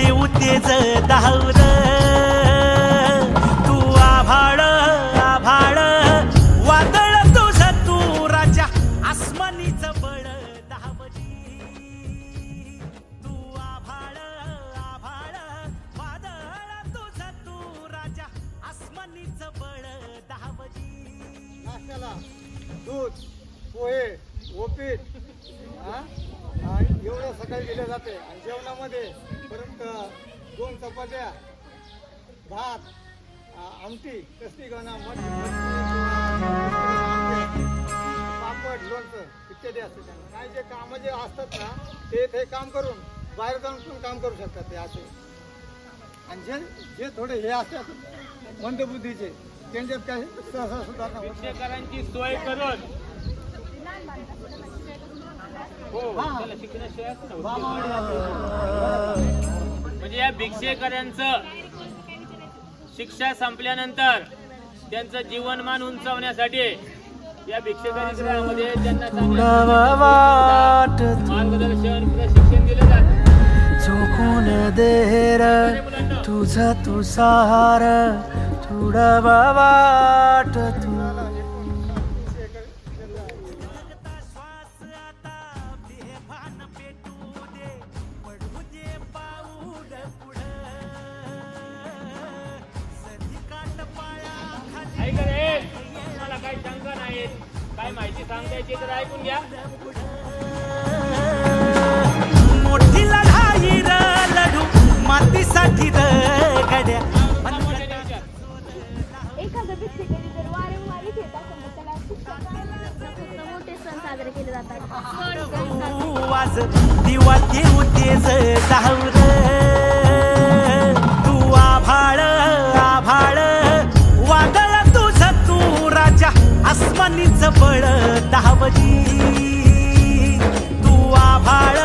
देऊ तेज दावर तू आभाळ आभाळ. वादळ तुझ तू राजा. आसमानीच बळ दहावजी तू आभाळ आभाळ. वादळ तुझ तू राजा. आसमानीच बळ दहावजी दूध पोहे ओपीट एवढं सकाळी दिलं जाते. आणि जेवणामध्ये परत दोन चपात्या भात आमटी कसली गणा पापड लोणचं इत्यादी असते त्यांना. नाही जे कामं जे असतात ना ते ते काम करून बाहेर जाऊन पण काम करू शकतात ते असे. आणि जे जे थोडे हे असतात मंदबुद्धीचे त्यांच्यात काही सहसा सुधारणा सोय करून हो हा. त्याला शिकण्याशिवाय असं नव्हतं. बामावाडी असते. म्हणजे या भिक्षेकऱ्यांचं शिक्षा संपल्यानंतर त्यांचं जीवनमान उंचावण्यासाठी या भिक्षेकऱ्यांमध्ये त्यांना मार्गदर्शन प्रशिक्षण दिलं जातं. चुकून देर तुझ तू सार वाट तू नाही काय माहिती सांगायची तर ऐकून घ्या. मोठी लढाई र लढू मातीसाठी र गड्या. एखादं भिक्षेकरी जर वारंवार इथे येत असेल तर त्याला शिक्षा फक्त मोठे सण साजरे केले जातात. सण दिवा तेज तू आभाळ आसमानी जवळ बळ दहावजी. तू आभाळ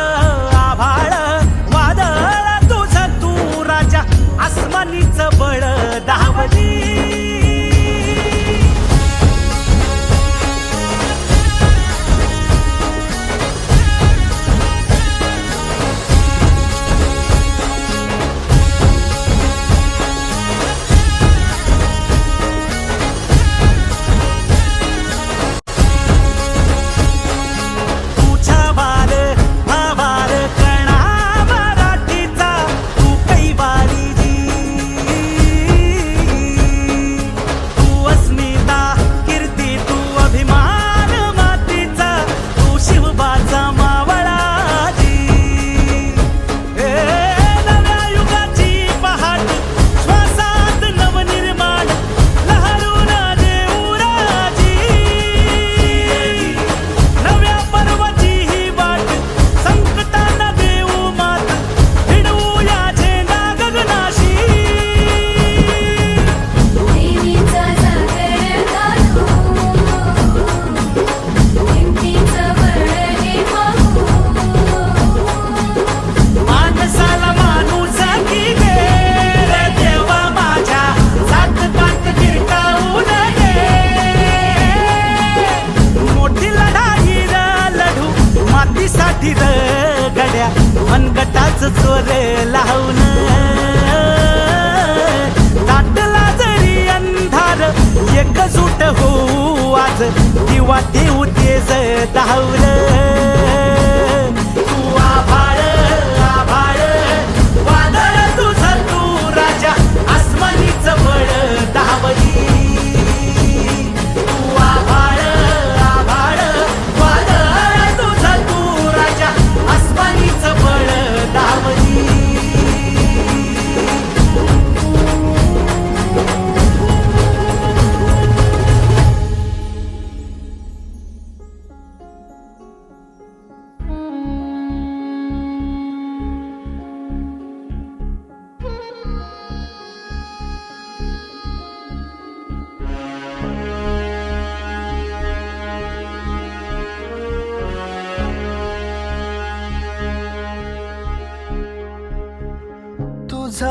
दिवा देऊ तेज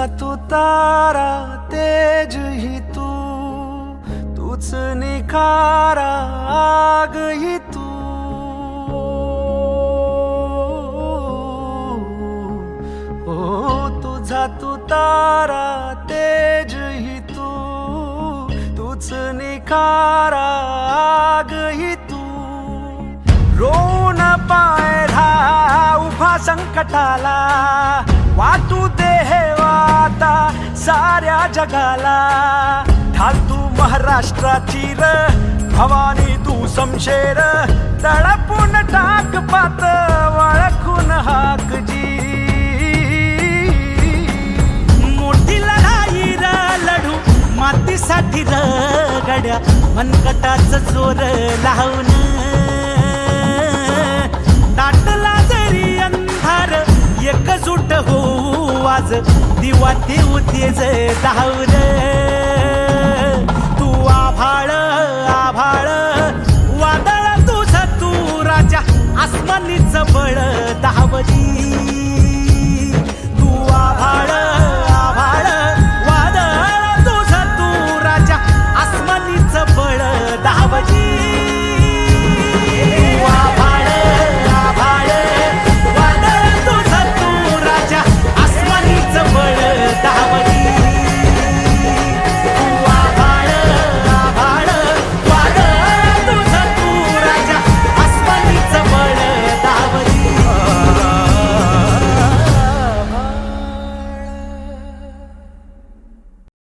तू तारा तेज ही तू. तूच निखारा आग ही तू. ओ तुझा तू तारा तेज ही तू. तूच निखारा आग ही तू. रोन पायढा उभा संकटाला. वाटू दे आता साऱ्या जगाला. ढाल तू महाराष्ट्राची र भवानी तू समशेर. तळपून टाक पात वळखून हाक जी. मोठी लढाई र लढू मातीसाठी र गड्या मनकटाच जोर लावून दाटला जरी अंधार एकजूट होऊ आवाज दिवा ते उतेज धावून